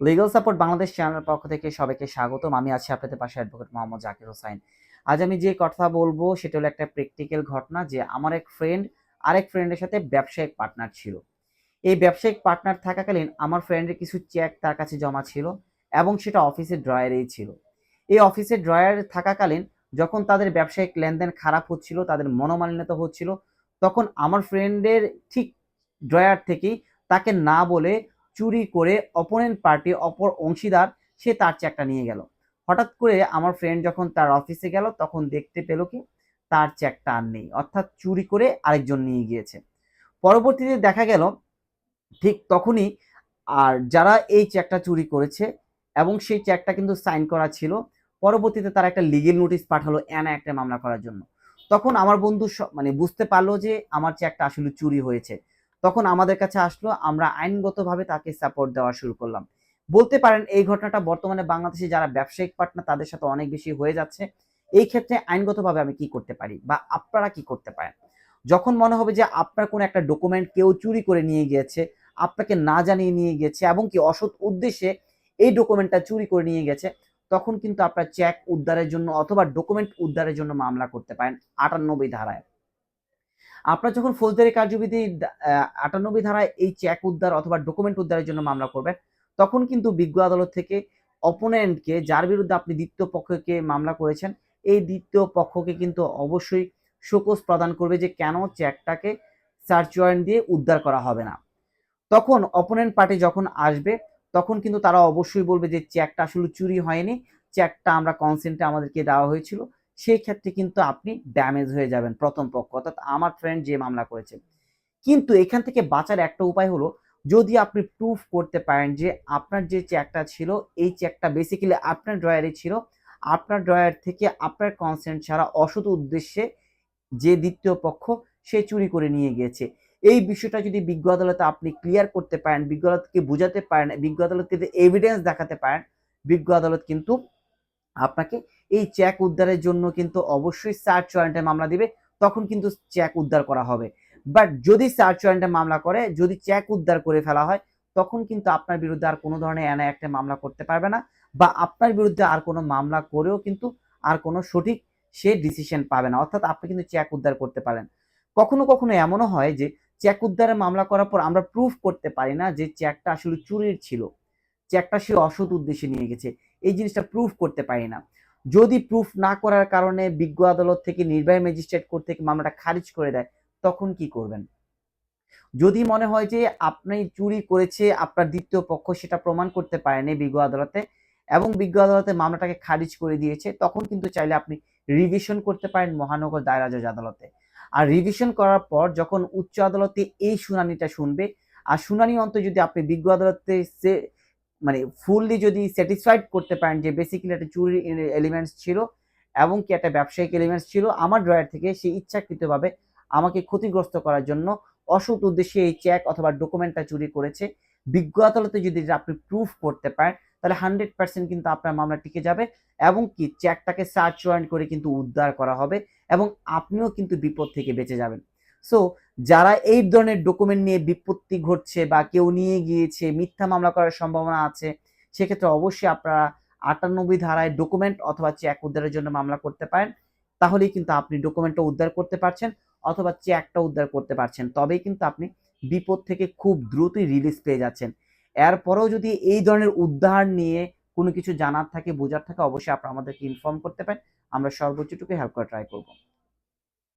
Legal support Bangladesh চ্যানেলের পক্ষ থেকে সবাইকে স্বাগতম। আমি আছি আপনাদের পাশে অ্যাডভোকেট মোহাম্মদ জাকির হোসাইন। আজ আমি যে কথা বলব সেটা হলো একটা প্র্যাকটিক্যাল ঘটনা যে আমার এক ফ্রেন্ড আরেক ফ্রেন্ডের সাথে ব্যবসায়িক পার্টনার ছিল। এই ব্যবসায়িক পার্টনার থাকাকালীন আমার ফ্রেন্ডের কিছু চেক তার কাছে জমা ছিল এবং সেটা অফিসের ড্রয়ারেই ছিল। এই অফিসের ড্রয়ার থাকাকালীন যখন তাদের ব্যবসায়িক লেনদেন খারাপ হচ্ছিল, তাদের মনোমালিন্যতা হচ্ছিল, তখন আমার ফ্রেন্ডের ঠিক ড্রয়ার থেকেই তাকে না বলে চুরি করে অপোনেন্ট পার্টি অপর অংশীদার, সে তার চেকটা নিয়ে গেল। হঠাৎ করে আমার ফ্রেন্ড যখন তার অফিসে গেল, তখন দেখতে পেল কি, তার চেকটা আর নেই। অর্থাৎ চুরি করে আরেকজন নিয়ে গিয়েছে। পরবর্তীতে দেখা গেল, ঠিক তখনই আর যারা এই চেকটা চুরি করেছে এবং সেই চেকটা কিন্তু সাইন করা ছিল, পরবর্তীতে তারা একটা লিগেল নোটিশ পাঠালো এনা একটা মামলা করার জন্য। তখন আমার বন্ধু মানে বুঝতে পারল যে আমার চেকটা আসলে চুরি হয়েছে। তখন আমাদের কাছে আসলো, আমরা আইনগতভাবে তাকে সাপোর্ট দেওয়া শুরু করলাম। বলতে পারেন এই ঘটনাটা বর্তমানে বাংলাদেশে যারা ব্যবসায়িক পার্টনার তাদের সাথে অনেক বেশি হয়ে যাচ্ছে। এই ক্ষেত্রে আইনগতভাবে আমি কি করতে পারি বা আপনারা কি করতে পারেন? যখন মনে হবে যে আপনার কোনো একটা ডকুমেন্ট কেউ চুরি করে নিয়ে গিয়েছে, আপনাকে না জানিয়ে নিয়ে গেছে এবং কি অসৎ উদ্দেশ্যে এই ডকুমেন্টটা চুরি করে নিয়ে গেছে, তখন কিন্তু আপনার চেক উদ্ধারের জন্য অথবা ডকুমেন্ট উদ্ধারের জন্য মামলা করতে পারেন আটানব্বই ধারায়। আপনার যখন ফৌজদারি কার্যবিধি আটানব্বই ধারায় এই চেক উদ্ধার অথবা ডকুমেন্ট উদ্ধারের জন্য মামলা করবেন, তখন কিন্তু বিজ্ঞ আদালত থেকে অপোনেন্টকে যার বিরুদ্ধে আপনি দ্বিতীয় পক্ষকে মামলা করেছেন, এই দ্বিতীয় পক্ষকে কিন্তু অবশ্যই শোকস প্রদান করবে যে কেন চেকটাকে সার্চ ওয়ারেন্ট দিয়ে উদ্ধার করা হবে না। তখন অপোনেন্ট পার্টি যখন আসবে, তখন কিন্তু তারা অবশ্যই বলবে যে চেকটা আসলে চুরি হয়নি চেকটা আমরা কনসেন্টে আমাদেরকে দেওয়া হয়েছিল। সেই ক্ষেত্রে কিন্তু আপনি ড্যামেজ হয়ে যাবেন প্রথম পক্ষ। অর্থাৎ আমার ফ্রেন্ড যে মামলা করেছে। কিন্তু এখান থেকে বাঁচার একটা উপায় হলো, যদি আপনি প্রুফ করতে পারেন যে আপনার যে চেকটা ছিল, এই চেকটা বেসিক্যালি আপনার ড্রয়ারে ছিল। আপনার ড্রয়ার থেকে আপনার কনসেন্ট ছাড়া অসৎ উদ্দেশ্যে যে দ্বিতীয় পক্ষ, সে চুরি করে নিয়ে গিয়েছে এই বিষয়টা যদি বিজ্ঞ আদালতে আপনি ক্লিয়ার করতে পারেন, বিজ্ঞ আদালতকে বোঝাতে পারেন, বিজ্ঞ আদালতকে এভিডেন্স দেখাতে পারেন, বিজ্ঞ আদালত কিন্তু আপনাকে এই চেক উদ্ধারের জন্য কিন্তু অবশ্যই সার্চ ওয়ারেন্টে মামলা দিবে, তখন কিন্তু চেক উদ্ধার করা হবে। বাট যদি সার্চ ওয়ারেন্টে মামলা করে, যদি চেক উদ্ধার করে ফেলা হয়, তখন কিন্তু আপনার বিরুদ্ধে আর কোনো ধরনের এনা একটা মামলা করতে পারবে না, বা আপনার বিরুদ্ধে আর কোনো মামলা করেও কিন্তু আর কোনো সঠিক সে ডিসিশন পাবে না। অর্থাৎ আপনি কিন্তু চেক উদ্ধার করতে পারেন। কখনো কখনো এমনও হয় যে চেক উদ্ধারের মামলা করার পর আমরা প্রুফ করতে পারি না যে চেকটা আসলে চুরির ছিল। চেকটা সে অসৎ উদ্দেশ্যে নিয়ে গেছে। এই জিনিসটা প্রুফ করতে পারি না। যদি প্রুফ না করার কারণে বিজ্ঞ আদালত থেকে নির্বাহী ম্যাজিস্ট্রেট কোর্ট থেকে মামলাটা খারিজ করে দেয়, তখন কি করবেন? যদি মনে হয় যে আপনি চুরি করেছে, আপনার দ্বিতীয় পক্ষ সেটা প্রমাণ করতে পারেনি বিজ্ঞ আদালতে এবং বিজ্ঞ আদালতে মামলাটাকে খারিজ করে দিয়েছে, তখন কিন্তু চাইলে আপনি রিভিশন করতে পারেন মহানগর দায়রা জজ আদালতে। আর রিভিশন করার পর যখন উচ্চ আদালতে এই শুনানিটা শুনবে, আর শুনানি অন্ত যদি আপনি বিজ্ঞ আদালতে মানে ফুললি যদি স্যাটিসফাইড করতে পারেন যে বেসিক্যালি একটা চুরির এলিমেন্টস ছিল এবং কি একটা ব্যবসায়িক এলিমেন্টস ছিল, আমার ড্রয়ার থেকে সে ইচ্ছাকৃতভাবে আমাকে ক্ষতিগ্রস্ত করার জন্য অসৎ উদ্দেশ্যে এই চেক অথবা ডকুমেন্টটা চুরি করেছে। বিজ্ঞ আদালতে যদি আপনি প্রুফ করতে পারেন, তাহলে হান্ড্রেড পার্সেন্ট কিন্তু আপনার মামলা টিকে যাবে এবং কি চেকটাকে সার্চ ওয়ারেন্ট করে কিন্তু উদ্ধার করা হবে এবং আপনিও কিন্তু বিপদ থেকে বেঁচে যাবেন। সো যারা এই ধরনের ডকুমেন্ট নিয়ে বিপত্তি ঘটছে বা কেউ নিয়ে গিয়েছে, মিথ্যা মামলা করার সম্ভাবনা আছে, সেক্ষেত্রে অবশ্যই আপনারা আটানব্বই ধারায় ডকুমেন্ট অথবা চেক উদ্ধারের জন্য মামলা করতে পারেন। তাহলেই কিন্তু আপনি ডকুমেন্টটা উদ্ধার করতে পারছেন অথবা চেকটা উদ্ধার করতে পারছেন। তবেই কিন্তু আপনি বিপদ থেকে খুব দ্রুতই রিলিজ পেয়ে যাচ্ছেন। এরপরেও যদি এই ধরনের উদ্ধার নিয়ে কোনো কিছু জানার থাকে, বোঝার থাকে, অবশ্যই আপনারা আমাদেরকে ইনফর্ম করতে পারেন। আমরা সর্বোচ্চটুকু হেল্প করা ট্রাই করব।